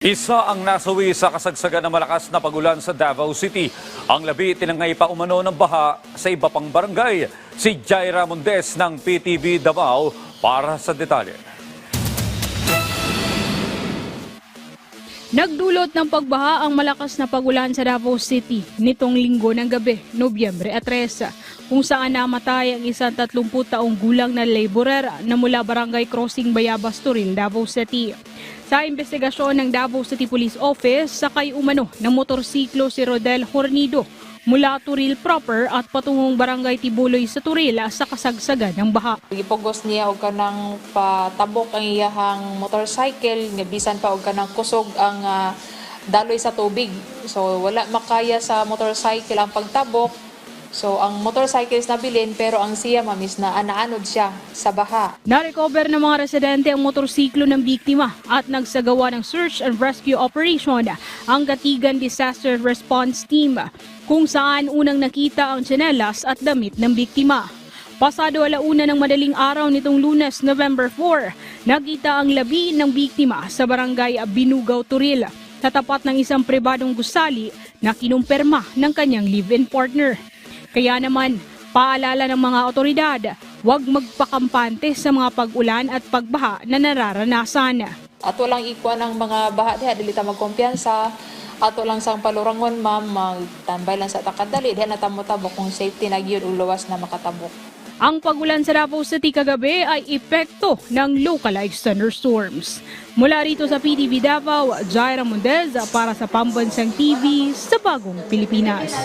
Isa ang nasawi sa kasagsagan ng malakas na pagulan sa Davao City. Ang labi tinangay pa umano ng baha sa iba pang barangay. Si Jaira Mundes ng PTV Davao para sa detalye. Nagdulot ng pagbaha ang malakas na pagulan sa Davao City nitong linggo ng gabi, Nobyembre 3, kung saan namatay ang isang 30 taong gulang na laborer na mula Barangay Crossing Bayabas, Turil, Davao City. Sa investigasyon ng Davao City Police Office, sakay umano ng motorsiklo si Rodel Hornido mula Turil proper at patungong Barangay Tibuloy sa Turil sa kasagsagan ng baha. Gipugos niya og kanang patabok ang iyahang motorcycle nga bisan pa og kanang kusog ang ah, daloy sa tubig. So wala makaya sa motorcycle ang pagtabok. So ang motorcycle is nabilin pero ang siya mamis na anaanod siya sa baha. Narecover ng mga residente ang motorsiklo ng biktima at nagsagawa ng search and rescue operation ang Gatigan Disaster Response Team kung saan unang nakita ang tsinelas at damit ng biktima. Pasado alauna ng madaling araw nitong lunes, November 4, nakita ang labi ng biktima sa barangay Binugaw, Turil sa tapat ng isang pribadong gusali na kinumpirma ng kanyang live-in partner. Kaya naman, paalala ng mga otoridad, huwag magpakampante sa mga pag-ulan at pagbaha na nararanasan. Ato lang ikuha ng mga baha diha dili ta magkumpiyansa. Ato lang sang palurangon ma'am magtambay lang sa takadali diha na tamo tabok kung safety na gyud ug luwas na makatabok. Ang pagulan sa Davao City kagabi ay epekto ng localized thunderstorms. Mula rito sa PTV Davao, Jaira Mundez para sa Pambansang TV sa Bagong Pilipinas.